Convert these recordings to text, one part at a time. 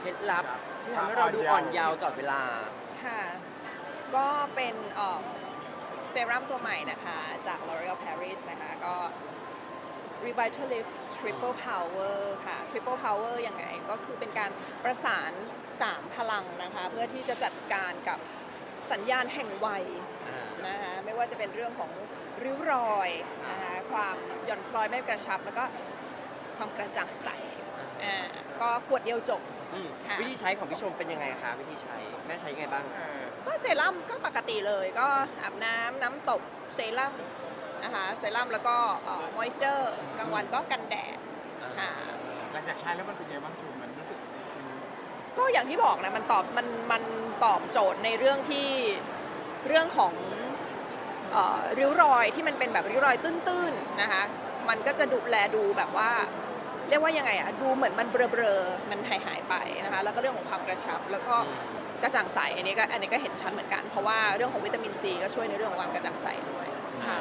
เคล็ดลับที่ทำให้เราดูอ่อนเยาว์ตลอดเวลา ค่ะ ก็เป็นเอ่อเซรั่มตัวใหม่นะคะ จาก L'Oreal Paris นะคะ ก็ Revitalift Triple Power ค่ะ Triple Power ยังไง ก็คือเป็นการประสาน 3 พลังนะคะ เพื่อที่จะจัดการกับสัญญาณแห่งวัยนะคะไม่ว่าจะเป็นเรื่องของริ้วรอยนะคะความหย่อนคล้อยไม่กระชับ แล้วก็ความกระจ่างใสอ่าก็ขวดเดียวจบ อืมค่ะ วิธีใช้ของพี่ชมเป็นยังไงคะวิธีใช้แม่ใช้ยังไงบ้าง ก็เซรั่มก็ปกติเลยก็อาบน้ำน้ำตบเซรั่มนะคะเซรั่มแล้วก็มอยเจอร์กลางวันก็กันแดดค่ะหลังจากใช้แล้วมันเป็นไงบ้างชูมันรู้สึกมันก็อย่างที่บอกนะมันตอบมันมันตอบโจทย์ในเรื่องที่เรื่องของเอ่อริ้วรอยที่มันเป็นแบบริ้วรอยตื้นๆนะคะมันก็จะดูแลดูแบบว่า เรียกว่ายังไงอะดูเหมือนมันเบลอๆมันหายหายๆไปนะคะแล้วก็เรื่องของความกระชับ แล้วก็กระจ่างใสอันนี้ก็อันนี้ก็เห็นชัดเหมือนกัน เพราะว่าเรื่องของวิตามินซีก็ช่วยในเรื่องของความกระจ่างใสด้วยค่ะ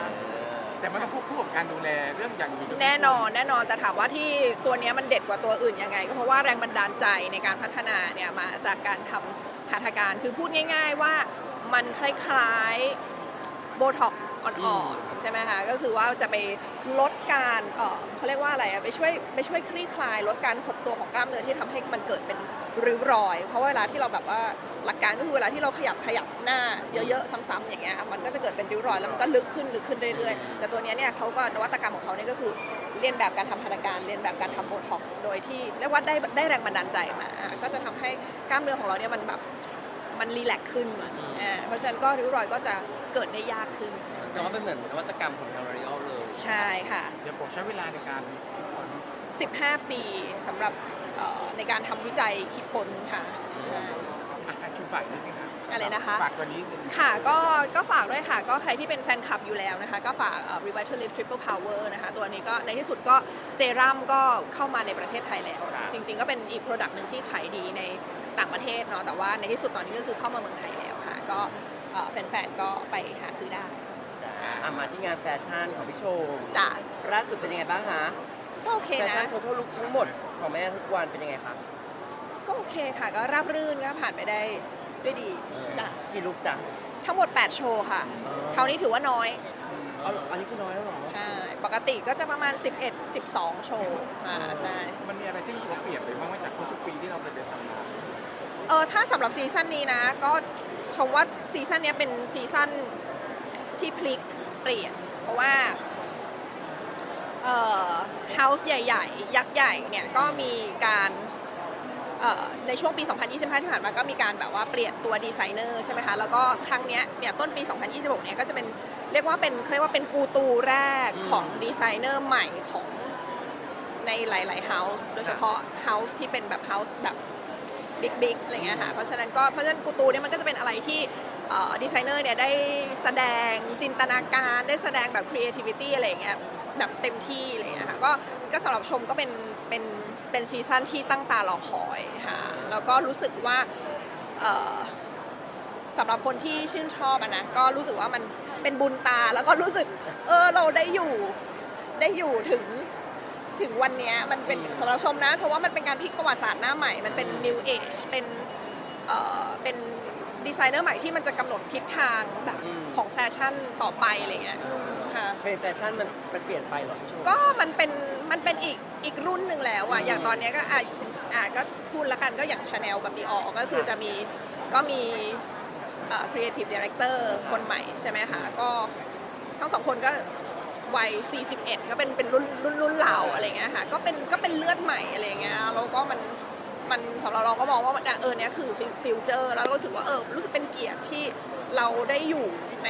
แต่มันต้องควบคู่กับการดูแลเรื่องอย่างอื่นด้วยแน่นอนแน่นอนแต่ถามว่าที่ตัวเนี้ยมันเด็ดกว่าตัวอื่นยังไง ก็เพราะว่าแรงบันดาลใจในการพัฒนาเนี่ยมาจากการทำหัตถการคือพูดง่าย ๆ ว่ามันคล้ายๆโบท็อก อ่อนๆใช่ไหมคะก็คือว่าจะไปลดการเอ่อเขาเรียกว่าอะไรอะไปช่วยไปช่วยคลี่คลาย ลดการหดตัวของกล้ามเนื้อที่ทำให้มันเกิดเป็นริ้วรอย เพราะเวลาที่เราแบบว่าหลักการก็คือเวลาที่เราขยับขยับหน้าเยอะๆซ้ำๆอย่างเงี้ยมันก็จะเกิดเป็นริ้วรอยแล้วมันก็ลึกขึ้นลึกขึ้นเรื่อยๆแต่ตัวเนี้ยเนี่ยเขาก็นวัตกรรมของเขาเนี่ยก็คือเรียนแบบการทำหัตถการเรียนแบบการทำโบท็อกซ์โดยที่เรียกว่าได้ได้แรงบันดาลใจมา ก็จะทำให้กล้ามเนื้อของเราเนี่ยมันแบบมันรีแลกซ์ขึ้นอ่าเพราะฉะนั้นก็ริ้วรอยก็จะเกิดได้ยากขึ้น แสดงว่าเป็นเหมือนนวัตกรรมของทาง L'Oreal เลยใช่ค่ะ เดี๋ยวผมใช้เวลาในการคิดค้น15 ปีสำหรับเอ่อในการทำวิจัยคิดค้นค่ะ อ่าอะให้ชูฝากนิดนึงครับอะไรนะคะ ฝากตัวนี้นิดนึง ค่ะก็ก็ฝากด้วยค่ะ ก็ใครที่เป็นแฟนคลับอยู่แล้วนะคะ ก็ฝากเอ่อ Revitalift Triple Power นะคะ ตัวนี้ก็ในที่สุดก็เซรั่มก็เข้ามาในประเทศไทยแล้วจริง ๆ ก็เป็นอีก Product หนึ่งที่ขายดีในต่างประเทศเนาะแต่ว่าในที่สุดตอนนี้ก็คือเข้ามาเมืองไทยแล้วค่ะ ก็เอ่อแฟนๆ ก็ไปหาซื้อได้ อะมาที่งานแฟชั่นของพี่ชมจ้ะล่าสุดเป็นยังไงบ้างคะก็โอเคแฟนะ ชั่น total look ทั้งหมดของแม่ทุกวันเป็นยังไงคะก็โอเคค่ะ ก็ราบรื่นก็ผ่านไปได้ด้วยดีจ้ะกี่ลุกจ้ะ ทั้งหมด 8 โชว์ค่ะ อ๋อ คราวนี้ถือว่าน้อย เอาอันนี้คือน้อยแล้วเหรอใช่ ปกติก็จะประมาณ 11 12 โชว์อ่าใช่ มันมีอะไรที่รู้สึกว่าเปลี่ยนไปบ้างไหมจากทุกๆปีที่เราไปไปทำมาเออถ้าสำหรับซีซั่นนี้นะ ก็ชมว่าซีซั่นเนี้ยเป็นซีซั่น ที่พลิกเปลี่ยน เพราะว่าเอ่อเฮาส์ใหญ่ ๆ ยักษ์ใหญ่เนี่ยก็มีการเอ่อในช่วงปี 2025 ที่ผ่านมาก็มีการแบบว่าเปลี่ยนตัวดีไซเนอร์ใช่ไหมคะ แล้วก็ครั้งเนี้ยเนี่ยต้นปี 2026 เนี่ยก็จะเป็นเรียกว่าเป็นเขาเรียกว่าเป็นกูตูแรกของดีไซเนอร์ใหม่ของในหลายๆเฮาส์โดยเฉพาะเฮาส์ที่เป็นแบบเฮาส์แบบ บิ๊กบิ๊กอะไรเงี้ยค่ะ เพราะฉะนั้นก็เพราะฉะนั้นกูตูเนี่ยมันก็จะเป็นอะไรที่ดีไซเนอร์เนี่ยได้แสดงจินตนาการได้แสดงแบบ creativity อะไรเงี้ยแบบเต็มที่อะไรเงี้ยค่ะก็ก็สำหรับชมก็เป็นเป็นเป็นซีซั่นที่ตั้งตารอคอยค่ะแล้วก็รู้สึกว่าเอ่อสำหรับคนที่ชื่นชอบอะนะก็รู้สึกว่ามันเป็นบุญตาแล้วก็รู้สึกเออเราได้อยู่ได้อยู่ถึง ถึงวันเนี้ยมันเป็นสำหรับชมนะชมว่ามันเป็นการพลิกประวัติศาสตร์หน้าใหม่ มันเป็น new age เป็นเอ่อเป็นดีไซเนอร์ใหม่ที่มันจะกำหนดทิศทางแบบอืมของแฟชั่นต่อไปอะไรเงี้ยอืมค่ะ เทรนด์แฟชั่นมันมันเปลี่ยนไปเหรอพี่ชมก็มันเป็นมันเป็นอีกอีกรุ่นหนึ่งแล้วอะอืมอย่างตอนเนี้ยก็อะอะก็พูดละกันก็อย่างชาแนลกับดีออก็คือจะมีก็มีเอ่อ creative director คนใหม่ใช่ไหมคะก็ทั้งสองคนก็ วัย 41 ก็เป็นเป็นรุ่นรุ่นรุ่นเราอะไรเงี้ยค่ะก็เป็นก็เป็นเลือดใหม่อะไรเงี้ยแล้วก็มันมันสำหรับเราก็มองว่าเออเนี้ยคือฟิวเจอร์แล้วรู้สึกว่าเออรู้สึกเป็นเกียรติที่เราได้อยู่ใน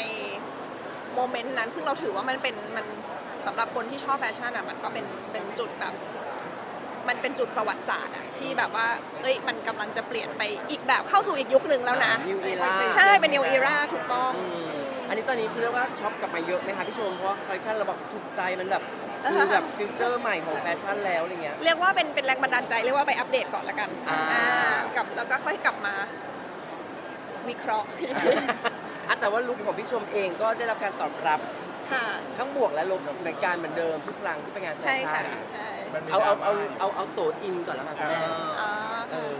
โมเมนต์นั้น ซึ่งเราถือว่ามันเป็นมันสำหรับคนที่ชอบแฟชั่นอะมันก็เป็นเป็นจุดแบบมันเป็นจุดประวัติศาสตร์อะที่แบบว่า เอ้ย มันกำลังจะเปลี่ยนไปอีกแบบเข้าสู่อีกยุคหนึ่งแล้วนะนิวเอราใช่เป็น new era ถูกต้อง อันนี้ตอนนี้คือเรียกว่าช็อปกลับมาเยอะไหมคะพี่ชมเพราะว่าคอลเลคชันเราแบบถูกใจมันแบบเออคือแบบฟิวเจอร์ใหม่ของแฟชั่นแล้วอะไรเงี้ย เรียกว่าเป็นเป็นแรงบันดาลใจเรียกว่าไปอัปเดตก่อนละกันอ่า อ่ากลับแล้วก็ค่อยกลับมา วิเคราะห์ อะแต่ว่าลุคของพี่ชมเองก็ได้รับการตอบรับค่ะ ทั้งบวกและลบเหมือนกันเหมือนเดิมทุกครั้งที่ไปงานแฟใช่ชั่ค่ะนใช่มันมีเอาเอาเอาดรม่เอาเอาโตวอินก่อนแล้วกันคุณแม่อ่าเออ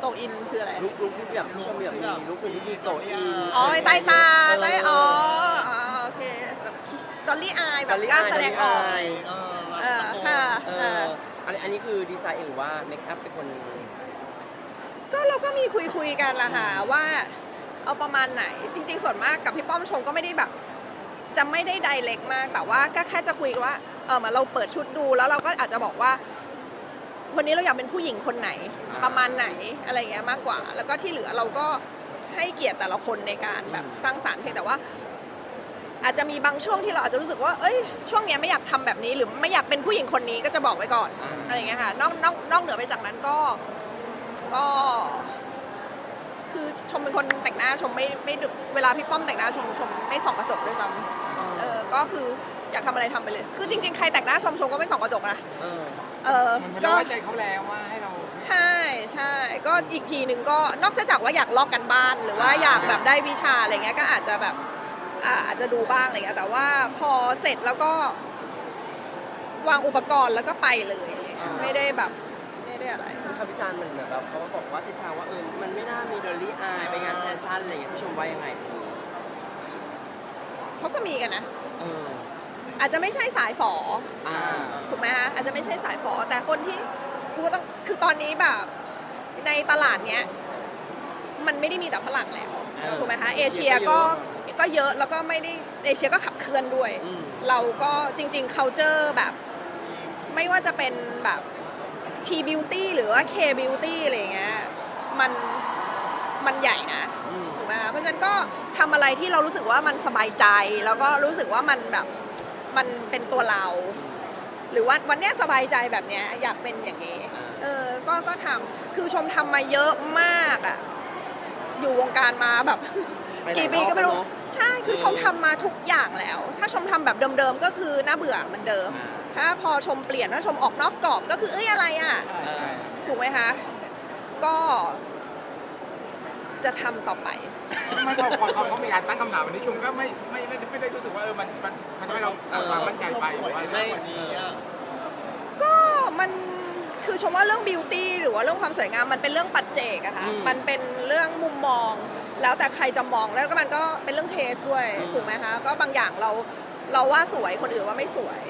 โตอินคืออะไร ลุกลุกที่แบบพี่ชมแบบมีลุกอื่นที่มีโตอินอ๋อไอ้ใต้ตาเออใต้อ๋ออ๋อโอเคแบบดอลลี่อายแบบกล้าแสดงออกเออเออค่ะเอค่ะ ออันนี้อันนี้คือดีไซน์เองหรือว่าเมคอัพเป็นคนก็เราก็มีคุยคุยๆกันละค่ะว่าเอาประมาณไหน จริง ๆ ส่วนมากกับพี่ป้อมชมก็ไม่ได้แบบ จะไม่ได้ไดเรกมากแต่ว่าก็แค่จะคุยกันว่าเออเหมาเราเปิดชุดดูแล้วเราก็อาจจะบอกว่า วันนี้เราอยากเป็นผู้หญิงคนไหนประมาณไหนอะไรอย่างเงี้ยมากกว่า แล้วก็ที่เหลือเราก็ให้เกียรติแต่ละคนในการแบบสร้างสรรค์เพียงแต่ว่า อาจจะมีบางช่วงที่เราอาจจะรู้สึกว่า เอ้ย ช่วงเนี้ยไม่อยากทำแบบนี้ หรือไม่อยากเป็นผู้หญิงคนนี้ก็จะบอกไว้ก่อนอ่าอะไรอย่างเงี้ยค่ะนอกนอกนอกเหนือไปจากนั้นก็ก็ คือชมเป็นคนแต่งหน้าชมไม่ไม่ดึกเวลาพี่ป้อมแต่งหน้าชมชมไม่ส่องกระจกด้วยซ้ำเออก็คืออยากทำอะไรทำไปเลย คือจริง ๆ ใครแต่งหน้าชมชมก็ไม่ส่องกระจกนะ เออเออมันก็เราไว้ใจเขาแล้วว่าให้เราใช่ใช่ก็อีกทีหนึ่งก็นอกจากว่าอยากลอกกันบ้าน หรือว่าอยากแบบได้วิชาอะไรเงี้ยก็อาจจะแบบอ่าอาจจะดูบ้างอะไรเงี้ยแต่ว่าพอเสร็จแล้วก็วางอุปกรณ์แล้วก็ไปเลยอ่าไม่ได้แบบไม่ได้อะไร มีคำวิจารณ์หนึ่งเนี่ยแบบเขาบอกว่าทิศทางว่าเออมันไม่น่ามีดอลลี่อายไปงานแฟชั่นอะไรอย่างเงี้ยพี่ชมว่ายังไง เขาก็มีกันนะ เออ อาจจะไม่ใช่สายฝออ่า ถูกไหมคะอาจจะไม่ใช่สายฝอแต่คนที่คือต้องคือตอนนี้แบบในตลาดเนี้ยมันไม่ได้มีแต่ฝรั่งแล้วเออถูกไหมคะเอเชียก็ก็เยอะแล้วก็ไม่ได้เอเชียก็ขับเคลื่อนด้วย อืม เราก็จริงๆ culture แบบ ไม่ว่าจะเป็นแบบ T beauty หรือว่า K beauty อะไรอย่างเงี้ยมันมันใหญ่นะ อืม ถูกไหมคะเพราะฉะนั้นก็ทำอะไรที่เรารู้สึกว่ามันสบายใจ แล้วก็รู้สึกว่ามันแบบ มันเป็นตัวเรา หรือว่าวันเนี้ยสบายใจแบบเนี้ยอยากเป็นอย่างนี้ เออ ก็ก็ทำคือชมทำมาเยอะมากอะอยู่วงการมาแบบ ไปหลายกี่ปีก็ไม่รู้ รอบแล้วเนอะใช่คือชมทำมาทุกอย่างแล้ว ถ้าชมทำแบบเดิมๆก็คือน่าเบื่อเหมือนเดิม ถ้าพอชมเปลี่ยนถ้าชมออกนอกกรอบก็คือเอ้ยอะไรอะใช่ใช่ ถูกไหมคะ ก็ จะทำต่อไป ไม่พอพอเขาเขามีการตั้งคำถามวันนี้ชุมก็ไม่ไม่ไม่ไม่ได้รู้สึกว่าเออมันมันมันทำให้เราเอาความมั่นใจไปหรือว่าไม่ก็มันคือชมว่าเรื่องบิวตี้หรือว่าเรื่องความสวยงามมันเป็นเรื่องปัจเจกอะค่ะ อืมมันเป็นเรื่องมุมมอง แล้วแต่ใครจะมองแล้วก็มันก็เป็นเรื่องเทสด้วยอืม ถูกไหมคะก็บางอย่างเราเราว่าสวยคนอื่นว่าไม่สวย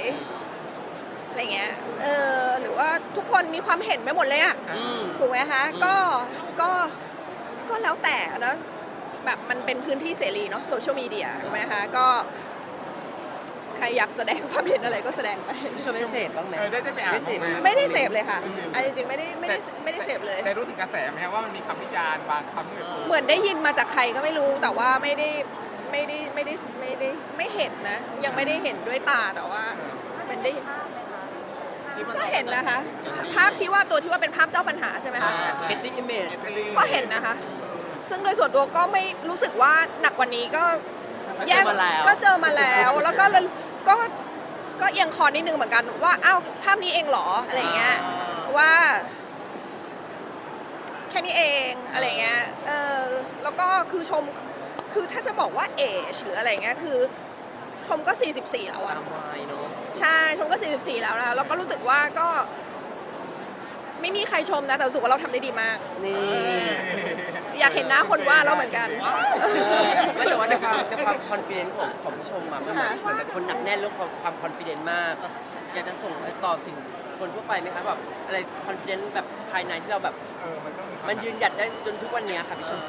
อะไรเงี้ยเออหรือว่าทุกคนมีความเห็นไปหมดเลยอะอืม ถูกไหมคะอืมก็ก็ก็ แล้วแต่นะแบบมันเป็นพื้นที่เสรีเนาะโซเชียลมีเดียถูกไหมคะก็ใครอยากแสดงความเห็นอะไรก็แสดงไปพี่ชมได้เสพบ้างไหมเออได้ได้ไปอ่านได้เสพบ้างห ไม่ได้เสพเลยค่ะอันจริงๆไม่ได้ไม่ได้ไม่ได้เสพเลย แต่รู้ถึงกระแสไหมครับว่ามันมีคำวิจารณ์บางคำเนี่ยเหมือนได้ยินมาจากใครก็ไม่รู้แต่ว่าไม่ได้ไม่ได้ไม่ได้ไม่ได้ไม่เห็นนะ ยังไม่ได้เห็นด้วยตาแต่ว่ามันได้ก็เห็นนะคะ ภาพที่ว่าตัวที่ว่าเป็นภาพเจ้าปัญหาใช่ไหมคะ getting image ก็เห็นนะคะ ซึ่งโดยส่วนตัวก็ไม่รู้สึกว่าหนักกว่านี้ก็ก็เจอมาแล้วก็เจอมาแล้ว แล้วก็เลยก็ก็เอียงคอนิดนึงเหมือนกันว่าอ้าวภาพนี้เองเหรออะไรอย่างเงี้ยว่า แค่นี้เองอะไรเงี้ยเออแล้วก็คือชมคือถ้าจะบอกว่าเอชหรืออะไรเงี้ยคือ ชมก็ 44 แล้วตาอะมวัยเนาะใช่ชมก็ 44 แล้วนะแล้วก็รู้สึกว่าก็ ไม่มีใครชมนะ แต่รู้สึกว่าเราทำได้ดีมาก นี่อยากเห็นหน้าคนว่าแล้วเหมือนกัน ไม่แต่ว่าในความในความ confidence ของของผู้ชมอะมันเหมือนค่ะเหมือนเป็นคนหนักแน่นเรื่องความความ confidence มาก อยากจะส่งอะไรตอบถึงคนทั่วไปไหมคะแบบอะไร confidence แบบภายในที่เราแบบเออมันต้องความันยืนหยัดได้จนทุกวันเนี้ยค่ะพี่ชม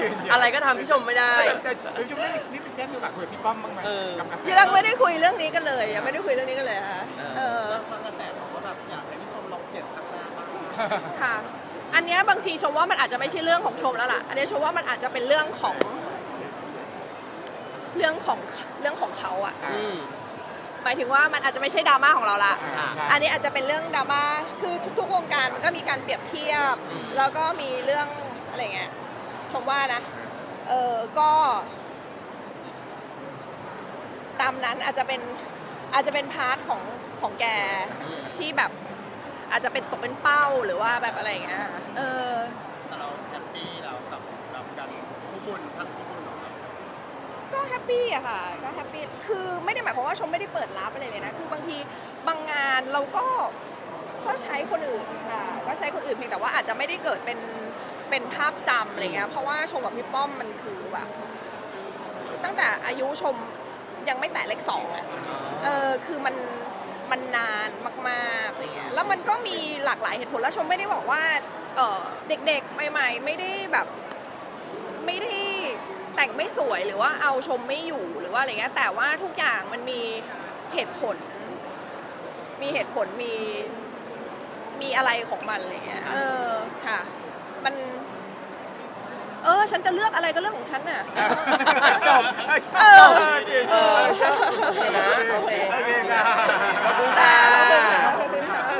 ยืนยันอะไรก็ทำพี่ชมไม่ได้ แต่แต่แต่ชุมนี่นี่เป็นแค่มีโอกาสคุยกับพี่ป้อมบ้างไหมเออ กับกระแสยังไม่ได้คุยเรื่องนี้กันเลยยังไม่ได้คุยเรื่องนี้กันเลยค่ะเออเออบางกระแส ค่ะ อันเนี้ยบางทีชมว่ามันอาจจะไม่ใช่เรื่องของชมแล้วล่ะ อันเนี้ยชมว่ามันอาจจะเป็นเรื่องของ เรื่องของเรื่องของเขาอะอืม หมายถึงว่ามันอาจจะไม่ใช่ดราม่าของเราละ อ่าใช่ อันนี้อาจจะเป็นเรื่องดราม่า คือทุกๆวงการมันก็มีการเปรียบเทียบแล้วก็มีเรื่องอะไรเงี้ย ชมว่านะ เออก็ ตามนั้นอาจจะเป็นอาจจะเป็นพาร์ทของของแกอืมที่แบบ อาจจะเป็นตกเป็นเป้าหรือว่าแบบอะไรอย่างเงี้ยเออ แต่เราแฮปปี้แล้วกับกับการคู่บุญทั้งคู่บุญของเราก็แฮปปี้อะค่ะก็แฮปปี้คือไม่ได้หมายความว่าชมไม่ได้เปิดรับอะไรเลยนะ คือบางทีบางงานเราก็ก็ใช้คนอื่นค่ะก็ใช้คนอื่นเพียงแต่ว่าอาจจะไม่ได้เกิดเป็นเป็นภาพจำอะไรเงี้ยเพราะว่าชมกับพี่ป้อมมันคือแบบตั้งแต่อายุชมยังไม่แตะเลขสองอะเออคือมัน มันนานมากๆอะไรเงี้ยแล้วมันก็มีหลากหลายเหตุผลแล้วชมไม่ได้บอกว่าเออเด็กๆ ใหม่ ๆ ไม่ได้แบบไม่ได้แต่งไม่สวยหรือว่าเอาชมไม่อยู่หรือว่าอะไรเงี้ยแต่ว่าทุกอย่างมันมีเหตุผล มีเหตุผลมีมีอะไรของมันอะไรเงี้ยเออค่ะ มัน เออ ฉันจะเลือกอะไรก็เรื่องของฉันน่ะ จบเออเออโอเคนะโอเค โอเคค่ะ ขอบคุณค่ะโอเค